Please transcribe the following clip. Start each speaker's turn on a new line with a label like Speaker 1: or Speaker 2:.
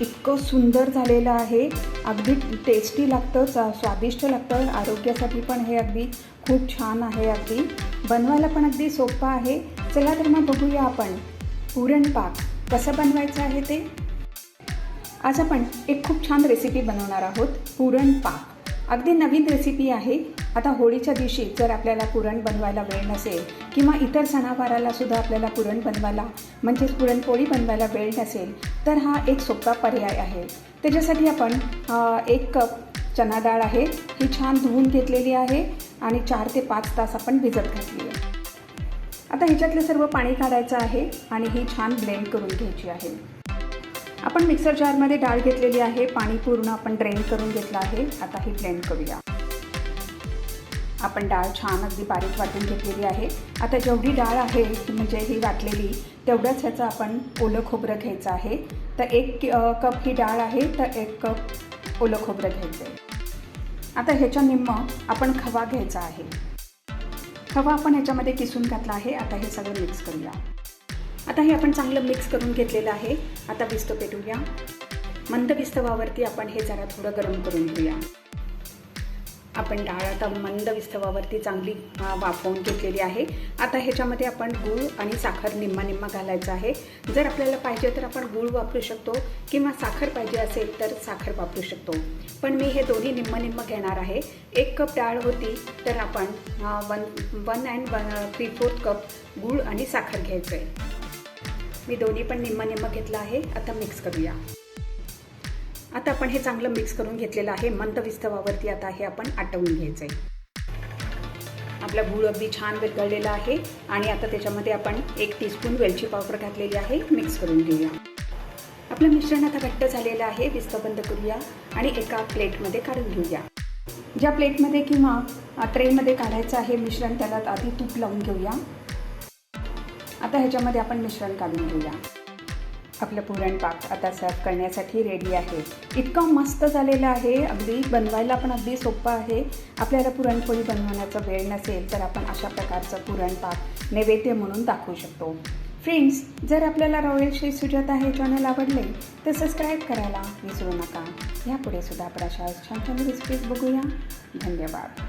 Speaker 1: इतकं सुंदर झालेलं आहे. अगदी टेस्टी लागतं चा- स्वादिष्ट लागतं. आरोग्यासाठी पण हे अगदी खूप छान आहे अगदी. बनवायला पण अगदी सोपं आहे. चला तर मग बघूया आपण पुरणपाक कसं बनवायचं आहे ते. आज आपण एक खूप छान रेसिपी बनवणार आहोत पुरणपाक. अगदी नवीन रेसिपी आहे. आता होळीच्या दिवशी जर आपल्याला पुरण बनवायला वेळ नसेल किंवा इतर सणावाराला सुद्धा आपल्याला पुरण बनवायला म्हणजेच पुरणपोळी बनवायला वेळ नसेल तर हा एक सोपा पर्याय आहे. त्याच्यासाठी आपण एक कप चना डाळ आहे ही छान धुवून घेतलेली आहे आणि चार ते पाच तास आपण भिजत घातली आहे. आता ह्याच्यातलं सर्व पाणी काढायचं आहे आणि ही छान ब्लेंड करून घ्यायची आहे. आपण मिक्सर जारमध्ये डाळ घेतलेली आहे पाणी पूर्ण आपण ड्रेन करून घेतलं आहे आता ही ब्लेंड करूया. आपण डाळ छान अगदी बारीक वाटून घेतलेली आहे. आता जेवढी डाळ आहे म्हणजे ही वाटलेली तेवढंच ह्याचं आपण ओलं खोबरं घ्यायचं आहे. तर एक कप ही डाळ आहे तर एक कप ओलं खोबरं घ्यायचं आहे. आता ह्याच्या निम्म आपण खवा घ्यायचा आहे. खवा आपण ह्याच्यामध्ये किसून घातला आहे. आता हे सगळं मिक्स करूया. आता हे आपण चांगलं मिक्स करून घेतलेलं आहे. आता विस्त पेटूया मंद विस्तवावरती आपण हे जरा थोडं गरम करून घेऊया. आपण डाळ आता मंद विस्तवावरती चांगली वाफवून घेतलेली आहे. आता ह्याच्यामध्ये आपण गूळ आणि साखर निम्मा निम्मा घालायचं आहे. जर आपल्याला पाहिजे तर आपण गूळ वापरू शकतो किंवा साखर पाहिजे असेल तर साखर वापरू शकतो. पण मी हे दोन्ही निम्म निम्म घेणार आहे. एक कप डाळ होती तर आपण one one and one three fourth cup गूळ आणि साखर घ्यायचं आहे मी दोन्ही पण निम्म निम्म घेतलं आहे. आता मिक्स करूया. आता आपण हे चांगलं मिक्स करून घेतलेलं आहे. मंद विस्तवावरती आता हे आपण आटवून घ्यायचं आहे आपला गूळ अगदी छान विरघळलेला आहे. आणि आता त्याच्यामध्ये आपण एक टीस्पून वेलची पावडर घातलेली आहे. मिक्स करून घेऊया. आपलं मिश्रण आता घट्ट झालेलं आहे. विस्त बंद करूया आणि एका प्लेटमध्ये काढून घेऊया. ज्या प्लेटमध्ये किंवा ट्रेमध्ये काढायचं आहे मिश्रण त्याला आधी तूप लावून घेऊया. आता ह्याच्यामध्ये आपण मिश्रण काढून घेऊया. आपलं पुरणपाक आता सर्व करण्यासाठी रेडी आहे. इतकं मस्त झालेलं आहे. अगदी बनवायला पण अगदी सोपं आहे. आपल्याला पुरणपोळी बनवण्याचा वेळ नसेल तर आपण अशा प्रकारचं पुरणपाक नैवेद्य म्हणून दाखवू शकतो. फ्रेंड्स जर आपल्याला रॉयल श्री सुजाता हे चॅनल आवडले तर सबस्क्राईब करायला विसरू नका. यापुढे सुद्धा आपण अशा छान छान रेसिपीज बघूया. धन्यवाद.